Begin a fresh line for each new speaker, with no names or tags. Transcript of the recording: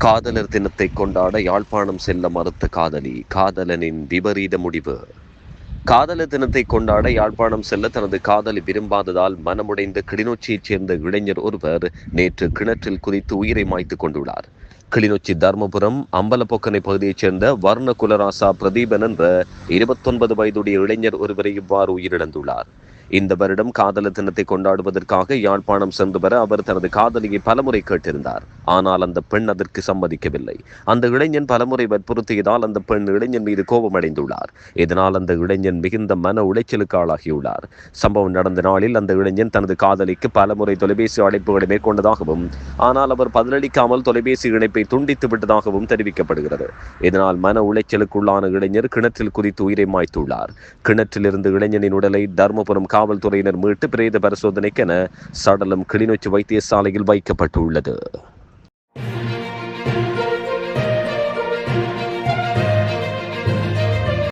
காதலர் தினத்தை கொண்டாட யாழ்ப்பாணம் செல்ல மறுத்த காதலி காதலனின் விபரீத முடிவு. காதலர் தினத்தை கொண்டாட யாழ்ப்பாணம் செல்ல தனது காதலி விரும்பாததால் மனமுடைந்த கிளிநொச்சியைச் சேர்ந்த இளைஞர் ஒருவர் நேற்று கிணற்றில் குதித்து உயிரை மாய்த்துக் கொண்டுள்ளார். கிளிநொச்சி தர்மபுரம் அம்பலப்பொக்கனை பகுதியைச் சேர்ந்த வர்ண குலராசா பிரதீபன் என்ற இருபத்தொன்பது வயதுடைய இளைஞர் ஒருவரை இவ்வாறு உயிரிழந்துள்ளார். இந்த வருடம் காதலர் தினத்தை கொண்டாடுவதற்காக யாழ்ப்பாணம் சென்று வர அவர் தனது காதலியை பலமுறை கேட்டிருந்தார். ஆனால் அந்த பெண் அதற்கு சம்மதிக்கவில்லை. அந்த இளைஞன் பலமுறை வற்புறுத்தியதால் அந்த பெண் இளைஞன் மீது கோபமடைந்துள்ளார். இதனால் அந்த இளைஞன் மிகுந்த மன உளைச்சலுக்கு ஆளாகியுள்ளார். சம்பவம் நடந்த நாளில் அந்த இளைஞன் தனது காதலிக்கு பலமுறை தொலைபேசி அழைப்புகளை மேற்கொண்டதாகவும் ஆனால் அவர் பதிலளிக்காமல் தொலைபேசி இணைப்பை துண்டித்து விட்டதாகவும் தெரிவிக்கப்படுகிறது. இதனால் மன உளைச்சலுக்குள்ளான இளைஞர் கிணற்றில் குதித்து உயிரை மாய்த்துள்ளார். கிணற்றிலிருந்து இளைஞனின் உடலை தர்மபுரம் காவல்துறையினர் மீட்டு பிரேத பரிசோதனைக்கென சடலம் கிளிநொச்சி வைத்தியசாலையில் வைக்கப்பட்டுள்ளது.